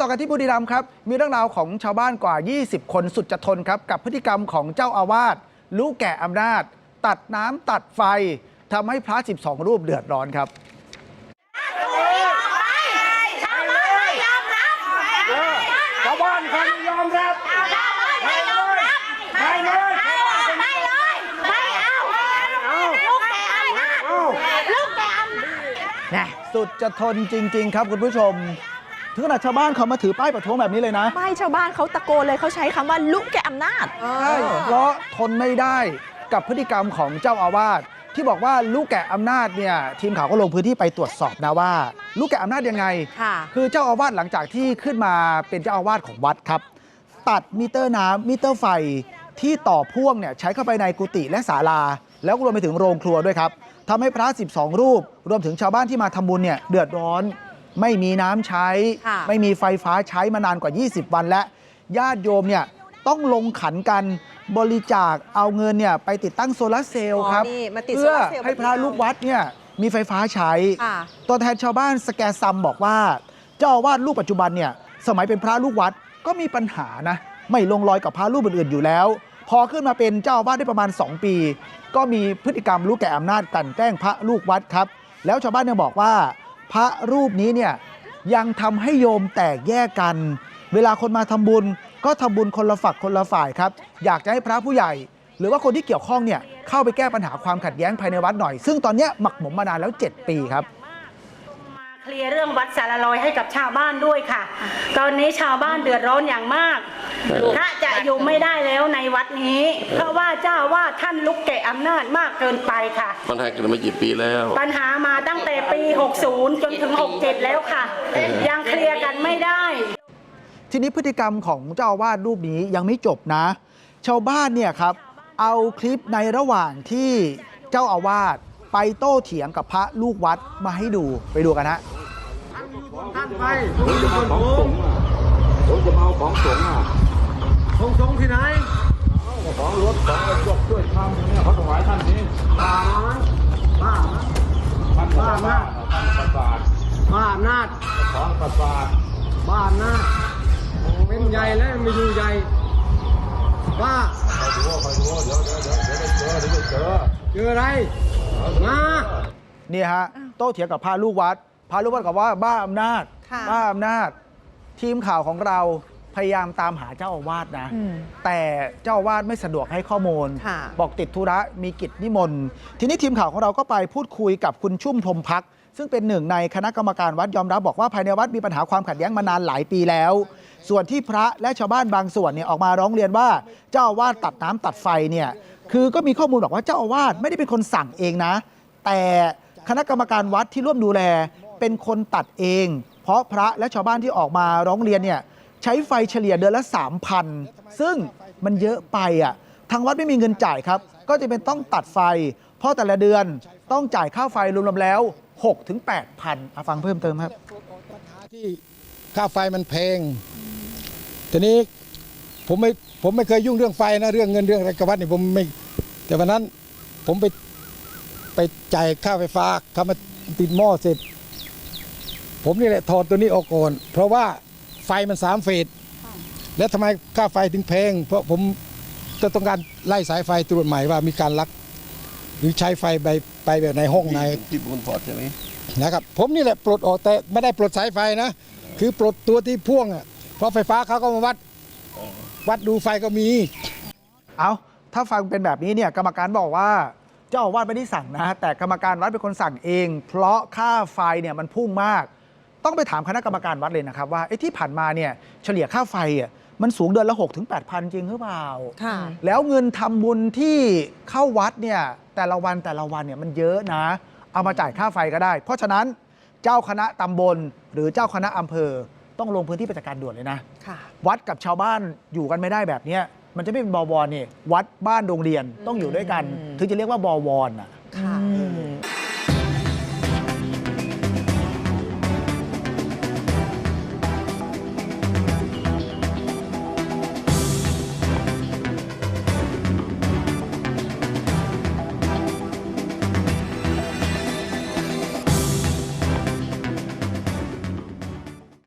ต่อกันที่บุรีรัมย์ครับ มีเรื่องราวของชาวบ้านกว่า 20 คนสุดจะทนครับ กับพฤติกรรมของเจ้าอาวาสรู้แก่อำนาจ ตัดน้ำตัดไฟทำให้พระ 12 รูปเดือดร้อนครับชาวบ้านเขาไม่ยอมรับไม่เลยไม่เลยนะสุดจะทนจริง ๆ ครับคุณผู้ชม ถึงขนาดชาวบ้านเขามาถือป้ายประท้วงแบบนี้เลยนะไม่ชาวบ้านเขาตะโกนเลยเขาใช้คำว่าลุกแกอำนาจ ใช่เพราะทนไม่ได้กับพฤติกรรมของเจ้าอาวาสที่บอกว่าลูกแกะอำนาจเนี่ยทีมข่าวก็ลงพื้นที่ไปตรวจสอบนะว่า ลูกแกะอำนาจยังไง ค่ะ คือเจ้าอาวาสหลังจากที่ขึ้นมาเป็นเจ้าอาวาสของวัดครับ ตัดมิเตอร์น้ำมิเตอร์ไฟที่ต่อพ่วงเนี่ยใช้เข้าไปในกุฏิและศาลา แล้วก็รวมไปถึงโรงครัวด้วยครับทำให้พระ 12 รูป รวมถึงชาวบ้านที่มาทำบุญเนี่ยเดือดร้อน ไม่มีน้ำใช้ ค่ะไม่มีไฟฟ้าใช้มานานกว่า 20 วันและญาติโยมเนี่ยต้องลงขันกันบริจาคเอาเงินเนี่ยไปติดตั้งโซลาร์เซลล์ครับ อ๋อนี่มาติดเพื่อโซลาร์เซลล์ให้พระแบบนี้ลูกวัดเนี่ยมีไฟฟ้าใช้ ค่ะ ตัวแทนชาวบ้านสแกซัมบอกว่าเจ้าอาวาสรูปปัจจุบันเนี่ยสมัยเป็นพระลูกวัดก็มีปัญหานะไม่ลงรอยกับพระรูปอื่นๆอยู่แล้ว พอขึ้นมาเป็นเจ้าอาวาสได้ประมาณ 2 ปี ก็มีพฤติกรรมรู้แก่อำนาจกลันแกล้งพระลูกวัดครับ แล้วชาวบ้านยังบอกว่า พระรูปนี้เนี่ยยังทำให้โยมแตกแยกกัน เวลาคนมาทำบุญ ก็ทำบุญคนละฝักคนละฝ่ายครับ อยากจะให้พระผู้ใหญ่ หรือว่าคนที่เกี่ยวข้องเนี่ยเข้าไปแก้ปัญหาความขัดแย้งภายในวัดหน่อย ซึ่งตอนนี้หมักหมมมานานแล้ว 7 ปีครับ เคลียร์เรื่องวัดสารลอยให้กับชาวบ้านด้วยค่ะ ตอนนี้ชาวบ้านเดือดร้อนอย่างมากพระจะอยู่ไม่ได้แล้วในวัดนี้ เพราะว่าเจ้าว่าท่านลุกแก่อำนาจมากเกินไปค่ะมันให้กันมากี่ปีแล้ว ปัญหามาตั้งแต่ปี 60 จนถึง 67 แล้วค่ะ ยังเคลียร์กันไม่ได้ ทีนี้พฤติกรรมของเจ้าอาวาสรูปนี้ยังไม่จบนะ ชาวบ้านเนี่ยครับเอาคลิปในระหว่างที่เจ้าอาวาสไปโต้เถียงกับพระลูกวัดมาให้ดูไปดูกันฮะ ท่านไปผมจะมาของสงฆ์อะผมจะเอาของสงฆ์อะของสงฆ์ที่ไหนของรถของยกช่วยทำเนี่ยเขาถวายท่านนี้บ้าบ้าท่านบ้าบ้าท่านประสาบ้าอำนาจของประสาทบ้าอำนาจเป็นใหญ่แล้วไม่อยู่ใหญ่บ้าคอยดูคอยดูเดี๋ยวเดี๋ยวเดี๋ยวเดี๋ยวได้เจอเดี๋ยวได้เจอเจออะไรมานี่ฮะโต้เถียงกับพระลูกวัดพ ระลูกวัดกับว่าบ้าอำนาจ ค่ะบ้าอำนาจ ทีมข่าวของเราพยายามตามหาเจ้าอาวาสนะ อืมแต่เจ้าอาวาสไม่สะดวกให้ข้อมูล ค่ะ บอกติดธุระมีกิจนิมนต์ ทีนี้ทีมข่าวของเราก็ไปพูดคุยกับคุณชุ่มพรหมพัก ซึ่งเป็นหนึ่งในคณะกรรมการวัดยอมรับบอกว่าภายในวัดมีปัญหาความขัดแย้งมานานหลายปีแล้ว ส่วนที่พระและชาวบ้านบางส่วนเนี่ยออกมาร้องเรียนว่าเจ้าอาวาสตัดน้ำตัดไฟเนี่ยคือก็มีข้อมูลบอกว่าเจ้าอาวาสไม่ได้เป็นคนสั่งเองนะ แต่คณะกรรมการวัดที่ร่วมดูแล เป็นคนตัดเอง เพราะพระและชาวบ้านที่ออกมาร้องเรียนเนี่ยใช้ไฟเฉลี่ยเดือนละ 3,000 ซึ่งมันเยอะไปอะทางวัดไม่มีเงินจ่ายครับ ก็จะเป็นต้องตัดไฟ เพราะแต่ละเดือนต้องจ่ายค่าไฟรวมๆแล้ว 6-8ถึง8,000อะฟังเพิ่มเติมครับที่ค่าไฟมันแพงทีนี้ผมไม่ผมไม่เคยยุ่งเรื่องไฟนะเรื่องเงินเรื่องอะไรกับวัดนี่ผมไม่แต่วันนั้นผมไปไปจ่ายค่าไฟฟ้าเขามาติดหม้อเสร็จ ผมนี่แหละถอดตัวนี้ออกก่อน เพราะว่าไฟมันสามเฟสแล้วทำไมค่าไฟถึงแพง เพราะผมจะต้องการไล่สายไฟตรวจใหม่ว่ามีการลัก หรือใช้ไฟไปไปแบบในห้องในที่เป็นคนถอดใช่ไหมนะครับ ผมนี่แหละปลดออกแต่ไม่ได้ปลดสายไฟนะ คือปลดตัวที่พ่วงอะเพราะไฟฟ้าเขาก็มาวัด วัดดูไฟก็มี เอาถ้าฟังเป็นแบบนี้เนี่ยกรรมการบอกว่าเจ้าอาวาสไม่ได้สั่งนะแต่กรรมการวัดเป็นคนสั่งเอง เพราะค่าไฟเนี่ยมันพุ่งมาก ต้องไปถามคณะกรรมการวัดเลยนะครับว่าไอ้ที่ผ่านมาเนี่ยเฉลี่ยค่าไฟอะมันสูงเดือนละ6กถึงแปดพันจริงหรือเปล่า ค่ะ แล้วเงินทำบุญที่เข้าวัดเนี่ยแต่ละวันแต่ละวันเนี่ยมันเยอะนะ เอามาจ่ายค่าไฟก็ได้ เพราะฉะนั้นเจ้าคณะตำบล หรือเจ้าคณะอำเภอ ต้องลงพื้นที่ไปจัดการด่วนเลยนะ ค่ะ วัดกับชาวบ้านอยู่กันไม่ได้แบบเนี้ยมันจะไม่เป็นบวรนี่วัดบ้านโรงเรียนต้องอยู่ด้วยกัน อืม ถึงจะเรียกว่าบวรอะ ค่ะ